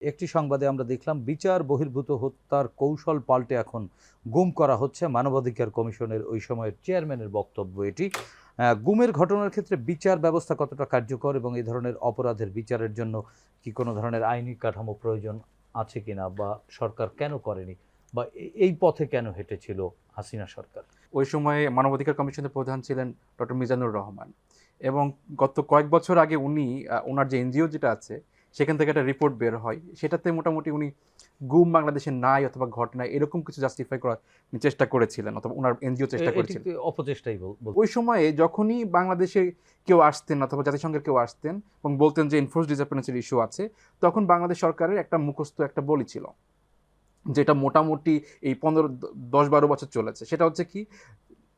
একটি সংবাদে আমরা দেখলাম, বিচার বহির্ভূত হত্যার কৌশল পাল্টে এখন গুম করা হচ্ছে মানবাধিকার কমিশনের ওই সময়ের চেয়ারম্যানের বক্তব্য এটি। গুমের ঘটনার ক্ষেত্রে বিচার ব্যবস্থা কতটা কার্যকর এবং এই ধরনের অপরাধের বিচারের জন্য কি কোনো ধরনের আইনি কাঠামো প্রয়োজন আছে কিনা বা সরকার কেন করেনি বা এই পথে কেন হেঁটেছিল হাসিনা সরকার? ওই সময়ে মানবাধিকার কমিশনের প্রধান ছিলেন ডক্টর মিজানুর রহমান এবং গত কয়েক বছর আগে উনি ওনার যে এনজিও যেটা আছে সেখান থেকে একটা রিপোর্ট বের হয়। সেটাতে মোটামুটি উনি গুম বাংলাদেশে নাই অথবা ঘটনা এরকম কিছু জাস্টিফাই করার চেষ্টা করেছিলেন অথবা ওনার এনজিও চেষ্টা করেছিলেন। অপচেষ্টাই বল- ওই সময়ে যখনই বাংলাদেশে কেউ আসতেন অথবা জাতিসংঘের কেউ আসতেন এবং বলতেন যে এনফোর্স ডিসঅ্যাপিয়ারেন্সের ইস্যু আছে তখন বাংলাদেশ সরকারের একটা মুখস্থ একটা বলি ছিল। যেটা মোটামুটি এই পনেরো দশ বারো বছর চলেছে। সেটা হচ্ছে কি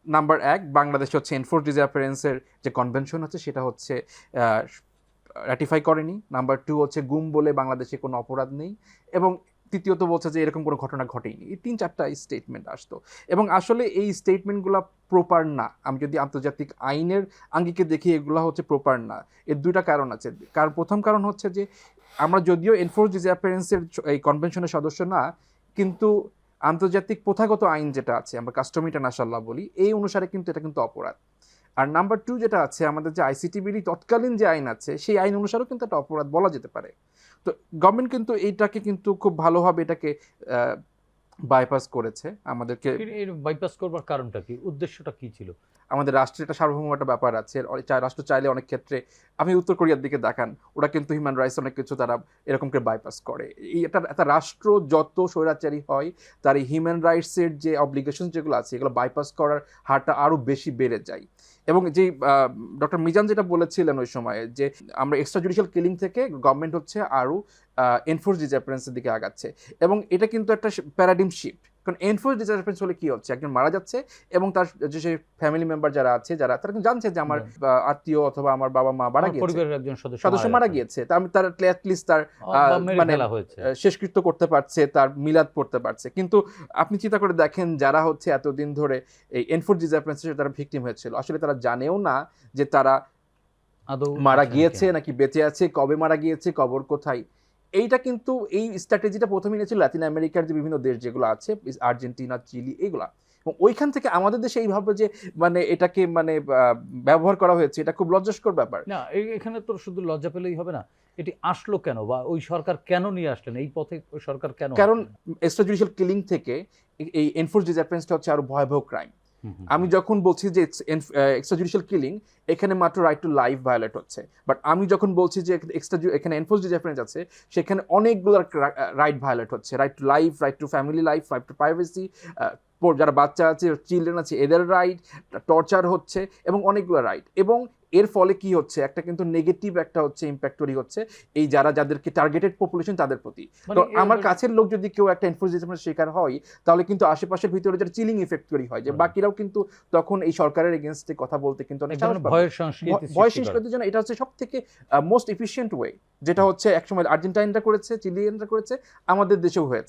নাম্বার এক বাংলাদেশে হচ্ছে এনফোর্স ডিসঅ্যাপিয়ারেন্সের যে কনভেনশন হচ্ছে সেটা হচ্ছে র্যাটিফাই করেনি। নাম্বার টু হচ্ছে গুম বলে বাংলাদেশে কোনো অপরাধ নেই এবং তৃতীয়ত বলছে যে এরকম কোনো ঘটনা ঘটেনি এই তিন চারটা স্টেটমেন্ট আসতো। এবং আসলে এই স্টেটমেন্টগুলো প্রপার না। আমি যদি আন্তর্জাতিক আইনের আঙ্গিকে দেখি, এগুলো হচ্ছে প্রপার না। এর দুইটা কারণ আছে। কারণ প্রথম কারণ হচ্ছে যে আমরা যদিও এনফোর্স ডিসঅ্যাপিয়ারেন্সের এই কনভেনশনের সদস্য না, কিন্তু আন্তর্জাতিক প্রথাগত আইন যেটা আছে, আমরা কাস্টম ইন্টারন্যাশনাল বলি, এই অনুসারে কিন্তু এটা কিন্তু অপরাধ। আর নাম্বার টু যেটা আছে, আমাদের যে আইসিটি বিডি তৎকালীন যে আইন আছে, সেই আইন অনুসারেও কিন্তু একটা অপরাধ বলা যেতে পারে। তো গভর্নমেন্ট কিন্তু এইটাকে কিন্তু খুব ভালোভাবে এটাকে বাইপাস করেছে। আমাদেরকে বাইপাস করবার কারণটা কি? উদ্দেশ্যটা কি ছিল? আমাদের রাষ্ট্রের একটা সার্বভৌম একটা ব্যাপার আছে। রাষ্ট্র চাইলে অনেক ক্ষেত্রে আপনি উত্তর কোরিয়ার দিকে দেখান, ওরা কিন্তু হিউম্যান রাইটস অনেক কিছু তারা এরকম করে বাইপাস করে। এই একটা একটা রাষ্ট্র যত স্বৈরাচারী হয়, তার এই হিউম্যান রাইটসের যে অব্লিগেশন যেগুলো আছে, এগুলো বাইপাস করার হারটা আরও বেশি বেড়ে যায়। এবং যে ডক্টর মিজান যেটা বলেছিলেন ওই সময়ে যে, আমরা এক্সট্রা জুডিশিয়াল কিলিং থেকে গভর্নমেন্ট হচ্ছে আরও এনফোর্স ডিজাপারেন্সের দিকে আগাচ্ছে। এবং এটা কিন্তু একটা প্যারাডিম শিফট কারণ এনফোর্স ডিজাপারেন্স হলে কি হচ্ছে? একজন মারা যাচ্ছে এবং তার যে ফ্যামিলি মেম্বার যারা আছে যারা তারা কিন্তু জানছে যে আমার আত্মীয় অথবা আমার বাবা মা মারা গিয়েছে। পরিবারের একজন সদস্য সদস্য মারা গিয়েছে। তা আমি তার অ্যাটলিস্ট তার মানে, শেষকৃত্য করতে পারছে তার মিলাদ পড়তে পারছে। কিন্তু আপনি চিন্তা করে দেখেন যারা হচ্ছে এতদিন ধরে এই এনফোর্স ডিজাপারেন্সের তারা ভিকটিম হয়েছিল। আসলে তারা জানেও না যে তারা মারা গিয়েছে নাকি বেঁচে আছে কবে মারা গিয়েছে কবর কোথায়। এইটা কিন্তু এই স্ট্র্যাটেজিটা প্রথমে নিয়েছিল লাতিন আমেরিকার যে বিভিন্ন দেশ যেগুলো আছে আর্জেন্টিনা চিলি এগুলা। এবং ওইখান থেকে আমাদের দেশে এইভাবে যে মানে এটাকে মানে ব্যবহার করা হয়েছে এটা খুব লজ্জাস্কর ব্যাপার। না এখানে তো শুধু লজ্জা পেলেই হবে না এটি আসলো কেন বা ওই সরকার কেন নিয়ে আসলেন? এই পথে সরকার কেন কারণ আসলেন? এক্সট্রা জুডিশিয়াল কিলিং থেকে এই এনফোর্স ডিজাপারেন্সটা হচ্ছে আরও ভয়াবহ ক্রাইম আমি যখন বলছি যে এক্সট্রা জুডিশিয়াল কিলিং এখানে মাত্র রাইট টু লাইফ ভায়োলেট হচ্ছে। বাট আমি যখন বলছি যে এক্সট্রা এখানে এনফোর্স ডিফারেন্স আছে, সেখানে অনেকগুলো রাইট ভায়োলেট হচ্ছে। Right to life right to family life right to privacy যারা বাচ্চা আছে চিলড্রেন আছে, এদের রাইট টর্চার হচ্ছে, এবং অনেকগুলো রাইট এবং এর ফলে কি হচ্ছে একটা কিন্তু নেগেটিভ একটা হচ্ছে ইম্প্যাক্ট তৈরি হচ্ছে এই যারা যাদেরকে টার্গেটেড পপুলেশন তাদের প্রতি মানে তো আমার কাছের লোক যদি কেউ একটা এনফোর্সমেন্টের শিকার হয় তাহলে কিন্তু আশেপাশের ভিতরে যেটা চিলিং ইফেক্ট তৈরি হয় যে বাকিরাও কিন্তু তখন এই সরকারের এগেনস্টে কথা বলতে কিন্তু অনেক। ভয়ের সংস্কৃতি ভয় করে। জন্য এটা হচ্ছে সব থেকে মোস্ট এফিসিয়েন্ট ওয়ে যেটা হচ্ছে একসময় আর্জেন্টাইনরা করেছে চিলিয়ানরা করেছে আমাদের দেশেও হয়েছে